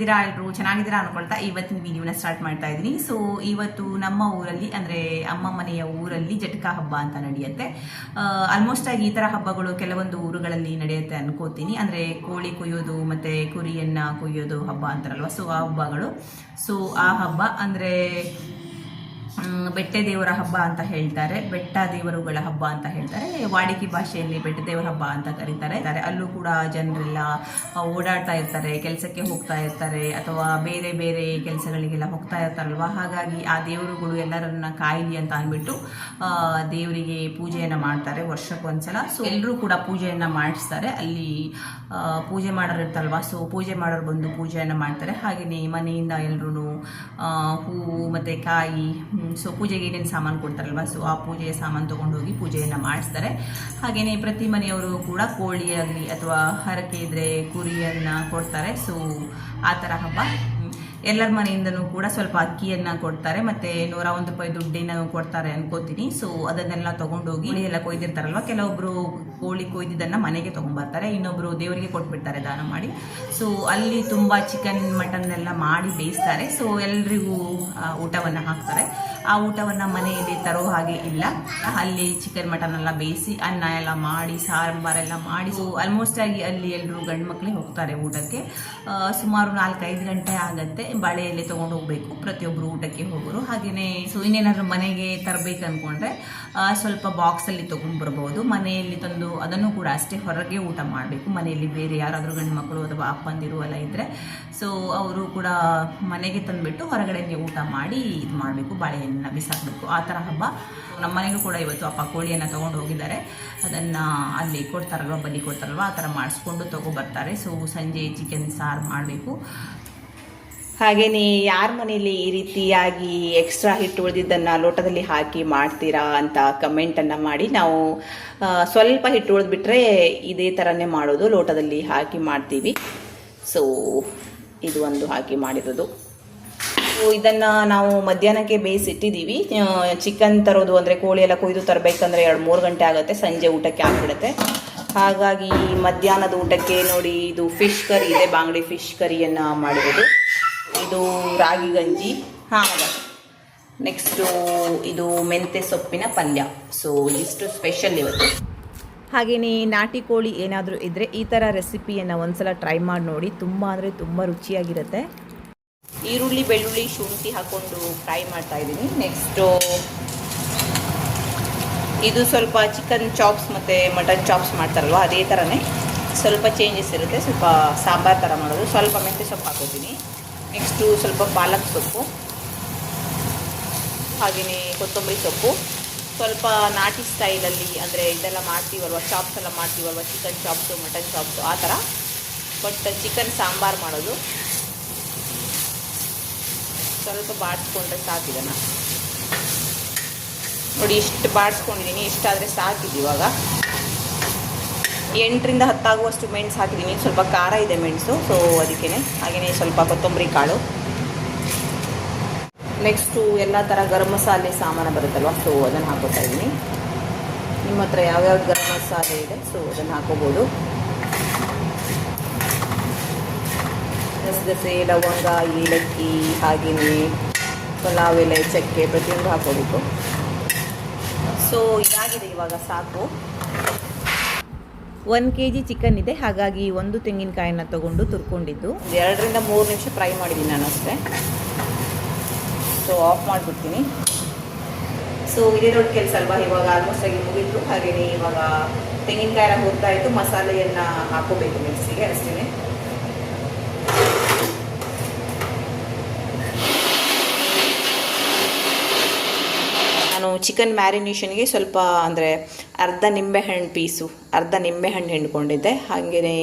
ಹೇಗಿದ್ದೀರಾ? ಎಲ್ಲರೂ ಚೆನ್ನಾಗಿದ್ದೀರಾ ಅನ್ಕೊಳ್ತಾ ಇವತ್ತಿನ ವಿಡಿಯೋನ ಸ್ಟಾರ್ಟ್ ಮಾಡ್ತಾ ಇದ್ದೀನಿ. ಸೊ ಇವತ್ತು ನಮ್ಮ ಊರಲ್ಲಿ, ಅಂದರೆ ಅಮ್ಮ ಮನೆಯ ಊರಲ್ಲಿ ಜಟಕ ಹಬ್ಬ ಅಂತ ನಡೆಯುತ್ತೆ. ಆಲ್ಮೋಸ್ಟ್ ಆಗಿ ಈ ಥರ ಹಬ್ಬಗಳು ಕೆಲವೊಂದು ಊರುಗಳಲ್ಲಿ ನಡೆಯುತ್ತೆ ಅನ್ಕೋತೀನಿ. ಅಂದರೆ ಕೋಳಿ ಕೊಯ್ಯೋದು, ಮತ್ತು ಕುರಿಯನ್ನು ಕೊಯ್ಯೋದು ಹಬ್ಬ ಅಂತಾರಲ್ವ? ಸೊ ಆ ಹಬ್ಬಗಳು. ಸೊ ಆ ಹಬ್ಬ ಅಂದರೆ ಬೆಟ್ಟ ದೇವರ ಹಬ್ಬ ಅಂತ ಹೇಳ್ತಾರೆ. ಬೆಟ್ಟ ದೇವರುಗಳ ಹಬ್ಬ ಅಂತ ಹೇಳ್ತಾರೆ. ವಾಡಿಕೆ ಭಾಷೆಯಲ್ಲಿ ಬೆಟ್ಟ ದೇವರ ಹಬ್ಬ ಅಂತ ಕರೀತಾರೆ. ಅಲ್ಲೂ ಕೂಡ ಜನರೆಲ್ಲ ಓಡಾಡ್ತಾ ಇರ್ತಾರೆ, ಕೆಲಸಕ್ಕೆ ಹೋಗ್ತಾ ಇರ್ತಾರೆ ಅಥವಾ ಬೇರೆ ಬೇರೆ ಕೆಲಸಗಳಿಗೆಲ್ಲ ಹೋಗ್ತಾ ಇರ್ತಾರಲ್ವ? ಹಾಗಾಗಿ ಆ ದೇವರುಗಳು ಎಲ್ಲರನ್ನ ಕಾಯಿಲಿ ಅಂತ ಅಂದ್ಬಿಟ್ಟು ದೇವರಿಗೆ ಪೂಜೆಯನ್ನು ಮಾಡ್ತಾರೆ ವರ್ಷಕ್ಕೊಂದ್ಸಲ ಸೊ ಎಲ್ಲರೂ ಕೂಡ ಪೂಜೆಯನ್ನು ಮಾಡಿಸ್ತಾರೆ. ಅಲ್ಲಿ ಪೂಜೆ ಮಾಡೋರು ಇರ್ತಾರಲ್ವ? ಸೊ ಪೂಜೆ ಮಾಡೋರು ಬಂದು ಪೂಜೆಯನ್ನು ಮಾಡ್ತಾರೆ. ಹಾಗೆಯೇ ಮನೆಯಿಂದ ಎಲ್ಲರೂ ಹೂವು ಮತ್ತು ಕಾಯಿ ಸೊ ಪೂಜೆಗೆ ಏನೇನು ಸಾಮಾನು ಕೊಡ್ತಾರಲ್ವ ಸೊ ಆ ಪೂಜೆಯ ಸಾಮಾನು ತೊಗೊಂಡೋಗಿ ಪೂಜೆಯನ್ನು ಮಾಡಿಸ್ತಾರೆ ಹಾಗೆಯೇ ಪ್ರತಿ ಮನೆಯವರು ಕೂಡ ಕೋಳಿಯಾಗಲಿ ಅಥವಾ ಹರಕೆ ಇದ್ರೆ ಕುರಿಯನ್ನು ಕೊಡ್ತಾರೆ ಸೊ ಆ ಥರ ಹಬ್ಬ. ಎಲ್ಲರ ಮನೆಯಿಂದನೂ ಕೂಡ ಸ್ವಲ್ಪ ಅಕ್ಕಿಯನ್ನ ಕೊಡ್ತಾರೆ, ಮತ್ತೆ ನೂರ ಒಂದು ರೂಪಾಯಿ ದುಡ್ಡಿನ ಕೊಡ್ತಾರೆ ಅನ್ಕೋತೀನಿ. ಸೊ ಅದನ್ನೆಲ್ಲ ತಗೊಂಡೋಗಿ ಎಲ್ಲ ಕೊಯ್ದಿರ್ತಾರಲ್ವ, ಕೆಲವೊಬ್ರು ಕೋಳಿ ಕೊಯ್ದಿದ್ದನ್ನ ಮನೆಗೆ ತಗೊಂಡ್ಬರ್ತಾರೆ ಇನ್ನೊಬ್ರು ದೇವರಿಗೆ ಕೊಟ್ಬಿಡ್ತಾರೆ ದಾನ ಮಾಡಿ. ಸೊ ಅಲ್ಲಿ ತುಂಬಾ ಚಿಕನ್ ಮಟನ್ ಎಲ್ಲ ಮಾಡಿ ಬೇಯಿಸ್ತಾರೆ. ಸೊ ಎಲ್ರಿಗೂ ಊಟವನ್ನ ಹಾಕ್ತಾರೆ. ಆ ಊಟವನ್ನು ಮನೆಯಲ್ಲಿ ತರೋ ಹಾಗೆ ಇಲ್ಲ. ಅಲ್ಲಿ ಚಿಕನ್ ಮಟನ್ ಎಲ್ಲ ಬೇಯಿಸಿ ಅನ್ನ ಎಲ್ಲ ಮಾಡಿ ಸಾಂಬಾರೆಲ್ಲ ಮಾಡಿ. ಸೊ ಆಲ್ಮೋಸ್ಟ್ ಆಗಿ ಅಲ್ಲಿ ಎಲ್ಲರೂ ಗಂಡು ಮಕ್ಕಳೇ ಹೋಗ್ತಾರೆ ಊಟಕ್ಕೆ. ಸುಮಾರು ನಾಲ್ಕೈದು ಗಂಟೆ ಆಗುತ್ತೆ. ಬಳೆಯಲ್ಲಿ ತೊಗೊಂಡು ಹೋಗಬೇಕು. ಪ್ರತಿಯೊಬ್ಬರು ಊಟಕ್ಕೆ ಹೋಗೋರು. ಹಾಗೆಯೇ ಸೊ ಇನ್ನೇನಾದರೂ ಮನೆಗೆ ತರಬೇಕು ಅಂದ್ಕೊಂಡ್ರೆ ಸ್ವಲ್ಪ ಬಾಕ್ಸಲ್ಲಿ ತೊಗೊಂಡ್ಬರ್ಬೋದು ಮನೆಯಲ್ಲಿ ತಂದು ಅದನ್ನು ಕೂಡ ಅಷ್ಟೇ ಹೊರಗೆ ಊಟ ಮಾಡಬೇಕು. ಮನೆಯಲ್ಲಿ ಬೇರೆ ಯಾರಾದರೂ ಗಂಡು ಮಕ್ಕಳು ಅಥವಾ ಅಪ್ಪಂದಿರು ಎಲ್ಲ ಇದ್ದರೆ ಸೊ ಅವರು ಕೂಡ ಮನೆಗೆ ತಂದುಬಿಟ್ಟು ಹೊರಗಡೆಗೆ ಊಟ ಮಾಡಿ ಇದು ಮಾಡಬೇಕು ಬಾಳೆಹಣ್ಣನ್ನ ಬಿಸಾಕಬೇಕು. ಆ ಥರ ಹಬ್ಬ ನಮ್ಮ ಮನೆಗೂ ಕೂಡ ಇವತ್ತು ಅಪ್ಪ ಕೋಳಿಯನ್ನು ತೊಗೊಂಡು ಹೋಗಿದ್ದಾರೆ. ಅದನ್ನು ಅಲ್ಲಿ ಕೊಡ್ತಾರಲ್ವ ಬಲಿ ಕೊಡ್ತಾರಲ್ವ ಆ ಥರ ಮಾಡಿಸ್ಕೊಂಡು ತೊಗೊಬರ್ತಾರೆ ಸೊ ಸಂಜೆ ಚಿಕನ್ ಸಾರು ಮಾಡಬೇಕು. ಹಾಗೆಯೇ ಯಾರ ಮನೇಲಿ ಈ ರೀತಿಯಾಗಿ ಎಕ್ಸ್ಟ್ರಾ ಹಿಟ್ಟು ಉಳಿದಿದ್ದನ್ನು ಲೋಟದಲ್ಲಿ ಹಾಕಿ ಮಾಡ್ತೀರಾ ಅಂತ ಕಮೆಂಟನ್ನು ಮಾಡಿ ನಾವು ಆ, ಸ್ವಲ್ಪ ಹಿಟ್ಟು ಉಳಿದ್ಬಿಟ್ರೆ ಇದೇ ಥರನೇ ಮಾಡೋದು. ಲೋಟದಲ್ಲಿ ಹಾಕಿ ಮಾಡ್ತೀವಿ. ಸೊ ಇದು ಒಂದು ಹಾಕಿ ಮಾಡಿರೋದು. ಇದನ್ನ ನಾವು ಮಧ್ಯಾಹ್ನಕ್ಕೆ ಬೇಯಿಸಿಟ್ಟಿದ್ದೀವಿ ಚಿಕನ್ ತರೋದು ಅಂದರೆ ಕೋಳಿ ಎಲ್ಲ ಕೊಯ್ದು ತರಬೇಕಂದ್ರೆ ಎರಡು ಮೂರು ಗಂಟೆ ಆಗುತ್ತೆ. ಸಂಜೆ ಊಟಕ್ಕೆ ಆಗಿಬಿಡುತ್ತೆ. ಹಾಗಾಗಿ ಮಧ್ಯಾಹ್ನದ ಊಟಕ್ಕೆ ನೋಡಿ, ಇದು ಫಿಶ್ ಕರಿ ಇದೆ. ಬಾಂಗ್ಡಿ ಫಿಶ್ ಕರಿಯನ್ನು ಮಾಡಿರೋದು ಇದು ರಾಗಿ ಗಂಜಿ. ಹಾಂ ನೆಕ್ಸ್ಟು ಇದು ಮೆಂತೆ ಸೊಪ್ಪಿನ ಪಲ್ಯ. ಸೊ ಇಷ್ಟು ಸ್ಪೆಷಲ್ ಇವತ್ತು. ಹಾಗೆಯೇ ನಾಟಿ ಕೋಳಿ ಏನಾದರೂ ಇದ್ದರೆ ಈ ಥರ ರೆಸಿಪಿಯನ್ನು ಒಂದ್ಸಲ ಟ್ರೈ ಮಾಡಿ ನೋಡಿ. ತುಂಬ ಅಂದರೆ ತುಂಬ ರುಚಿಯಾಗಿರುತ್ತೆ. ಈರುಳ್ಳಿ, ಬೆಳ್ಳುಳ್ಳಿ, ಶುಂಠಿ ಹಾಕೊಂಡು ಫ್ರೈ ಮಾಡ್ತಾ ಇದ್ದೀನಿ. ನೆಕ್ಸ್ಟು ಇದು ಸ್ವಲ್ಪ ಚಿಕನ್ ಚಾಪ್ಸ್ ಮತ್ತು ಮಟನ್ ಚಾಪ್ಸ್ ಮಾಡ್ತಾರಲ್ವ, ಅದೇ ಥರನೇ ಸ್ವಲ್ಪ ಚೇಂಜಸ್ ಇರುತ್ತೆ, ಸ್ವಲ್ಪ ಸಾಂಬಾರು ಥರ ಮಾಡೋದು. ಸ್ವಲ್ಪ ಮೆಂತ್ಯ ಸೊಪ್ಪು ಹಾಕೋತೀನಿ. ನೆಕ್ಸ್ಟು ಸ್ವಲ್ಪ ಪಾಲಕ್ ಸೊಪ್ಪು. ಹಾಗೆಯೇ ಕೊತ್ತಂಬರಿ ಸೊಪ್ಪು. ಸ್ವಲ್ಪ ನಾಟಿ ಸ್ಟೈಲಲ್ಲಿ ಅಂದರೆ ಇದೆಲ್ಲ ಮಾಡ್ತೀವಲ್ವ ಚಾಪ್ಸ್ ಎಲ್ಲ ಮಾಡ್ತೀವಲ್ವ ಚಿಕನ್ ಚಾಪ್ಸು ಮಟನ್ ಚಾಪ್ಸು ಆ ಥರ ಬಟ್ ಚಿಕನ್ ಸಾಂಬಾರು ಮಾಡೋದು. ಸ್ವಲ್ಪ ಬಾಡಿಸ್ಕೊಂಡ್ರೆ ಸಾಕಿದನ ನೋಡಿ, ಇಷ್ಟು ಬಾಡಿಸ್ಕೊಂಡಿದ್ದೀನಿ ಇಷ್ಟಾದರೆ ಸಾಕಿದ್ದು ಇವಾಗ. ಎಂಟರಿಂದ ಹತ್ತಾಗುವಷ್ಟು ಮೆಣಸು ಹಾಕಿದ್ದೀನಿ, ಸ್ವಲ್ಪ ಖಾರ ಇದೆ ಮೆಣಸು ಸೊ ಅದಕ್ಕೇ ಹಾಗೆಯೇ ಸ್ವಲ್ಪ ಕೊತ್ತಂಬರಿ ಕಾಳು. ನೆಕ್ಸ್ಟು ಎಲ್ಲ ಥರ ಗರಂ ಮಸಾಲೆ ಸಾಮಾನು ಬರುತ್ತಲ್ವ ಸೊ ಅದನ್ನು ಹಾಕೋತಾ ಇದ್ದೀನಿ. ನಿಮ್ಮ ಹತ್ರ ಯಾವ್ಯಾವ ಗರಂ ಮಸಾಲೆ ಇದೆ ಸೊ ಅದನ್ನು ಹಾಕೋಬೋದು. ಗಸಗಸೆ ಲವಂಗ ಏಲಕ್ಕಿ ಹಾಗೆಯೇ ಎಲೆ, ಚಕ್ಕೆ ಪ್ರತಿಯೊಂದು ಹಾಕೋಬೇಕು ಸೊ ಇದಾಗಿದೆ ಇವಾಗ ಸಾಕು. ಒಂದು ಕೆ ಜಿ ಚಿಕನ್ ಇದೆ. ಹಾಗಾಗಿ ಒಂದು ತೆಂಗಿನಕಾಯಿನ ತಗೊಂಡು ತುರ್ಕೊಂಡಿದ್ದು. ಎರಡರಿಂದ ಮೂರು ನಿಮಿಷ ಫ್ರೈ ಮಾಡಿದ್ದೀನಿ ನಾನು ಅಷ್ಟೇ. ಸೊ ಆಫ್ ಮಾಡಿಬಿಡ್ತೀನಿ. ಸೊ ಇದೇ ದೊಡ್ಡ ಕೆಲಸ ಅಲ್ವಾ? ಇವಾಗ ಆಲ್ಮೋಸ್ಟ್ ಆಗಿ ಮುಗಿತು. ಹಾಗೇನೆ ಇವಾಗ ತೆಂಗಿನಕಾಯಿನ ಹುರ್ತಾ ಇತ್ತು ಮಸಾಲೆಯನ್ನು ಹಾಕೋಬೇಕು ಮಿಕ್ಸಿಗೆ ಅಷ್ಟೇ ನಾನು ಚಿಕನ್ ಮ್ಯಾರಿನೇಷನ್ಗೆ ಸ್ವಲ್ಪ ಅಂದರೆ ಅರ್ಧ ನಿಂಬೆಹಣ್ಣು ಪೀಸು, ಅರ್ಧ ನಿಂಬೆಹಣ್ಣು ಹಿಂಡ್ಕೊಂಡಿದ್ದೆ. ಹಾಗೆಯೇ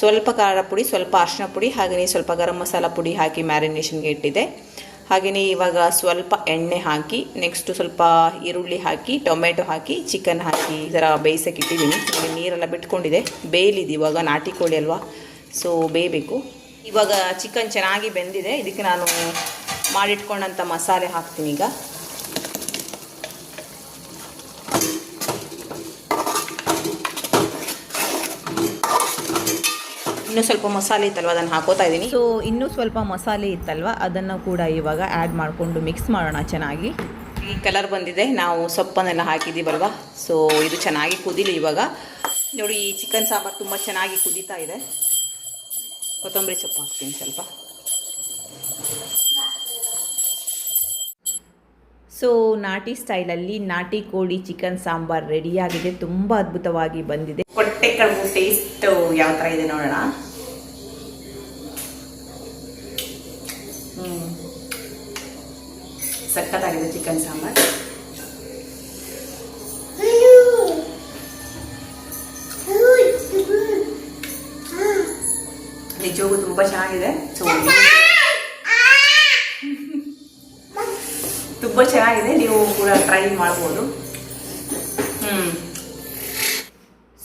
ಸ್ವಲ್ಪ ಖಾರ ಪುಡಿ, ಸ್ವಲ್ಪ ಅರಿಶಿನ ಪುಡಿ ಹಾಗೆಯೇ ಸ್ವಲ್ಪ ಗರಂ ಮಸಾಲ ಪುಡಿ ಹಾಕಿ ಮ್ಯಾರಿನೇಷನ್ಗೆ ಇಟ್ಟಿದ್ದೆ. ಹಾಗೆಯೇ ಇವಾಗ ಸ್ವಲ್ಪ ಎಣ್ಣೆ ಹಾಕಿ ನೆಕ್ಸ್ಟು ಸ್ವಲ್ಪ ಈರುಳ್ಳಿ ಹಾಕಿ, ಟೊಮೆಟೊ ಹಾಕಿ ಚಿಕನ್ ಹಾಕಿ ಈ ಥರ ಬೇಯಿಸೋಕೆ ಇಟ್ಟಿದ್ದೀನಿ. ಹಾಗೆ ನೀರೆಲ್ಲ ಬಿಟ್ಕೊಂಡಿದೆ. ಬೇಯಲಿದೆ ಇವಾಗ, ನಾಟಿ ಕೋಳಿ ಅಲ್ವಾ? ಸೊ ಬೇಯಬೇಕು. ಇವಾಗ ಚಿಕನ್ ಚೆನ್ನಾಗಿ ಬೆಂದಿದೆ. ಇದಕ್ಕೆ ನಾನು ಮಾಡಿಟ್ಕೊಂಡಂಥ ಮಸಾಲೆ ಹಾಕ್ತೀನಿ ಈಗ. ಇನ್ನೂ ಸ್ವಲ್ಪ ಮಸಾಲೆ ಇತ್ತಲ್ವ? ಅದನ್ನು ಹಾಕೋತಾ ಇದ್ದೀನಿ ಸೊ ಇನ್ನೂ ಸ್ವಲ್ಪ ಮಸಾಲೆ ಇತ್ತಲ್ವ? ಅದನ್ನು ಕೂಡ ಇವಾಗ ಆ್ಯಡ್ ಮಾಡಿಕೊಂಡು ಮಿಕ್ಸ್ ಮಾಡೋಣ ಚೆನ್ನಾಗಿ. ಈ ಕಲರ್ ಬಂದಿದೆ. ನಾವು ಸೊಪ್ಪನ್ನೆಲ್ಲ ಹಾಕಿದ್ದೀವಲ್ವ ಸೊ ಇದು ಚೆನ್ನಾಗಿ ಕುದಿಲಿ ಇವಾಗ. ನೋಡಿ ಈ ಚಿಕನ್ ಸಾಂಬಾರು ತುಂಬ ಚೆನ್ನಾಗಿ ಕುದೀತಾ ಇದೆ. ಕೊತ್ತಂಬರಿ ಸೊಪ್ಪು ಹಾಕ್ತೀನಿ ಸ್ವಲ್ಪ. ಸೊ ನಾಟಿ ಸ್ಟೈಲಲ್ಲಿ ನಾಟಿ ಕೋಳಿ ಚಿಕನ್ ಸಾಂಬಾರ್ ರೆಡಿಯಾಗಿದೆ ತುಂಬ ಅದ್ಭುತವಾಗಿ ಬಂದಿದೆ. ಹೊಟ್ಟೆ ಕಡುಬು ಟೇಸ್ಟ್ ಯಾವ ಥರ ಇದೆ ನೋಡೋಣ. ಸಖತ್ತಾಗಿದೆ ಚಿಕನ್ ಸಾಂಬಾರ್. ನಿಜವಾಗೂ ತುಂಬ ಚೆನ್ನಾಗಿದೆ. ಸೊ ತುಂಬ ಚೆನ್ನಾಗಿದೆ. ನೀವು ಕೂಡ ಟ್ರೈ ಮಾಡ್ಬೋದು.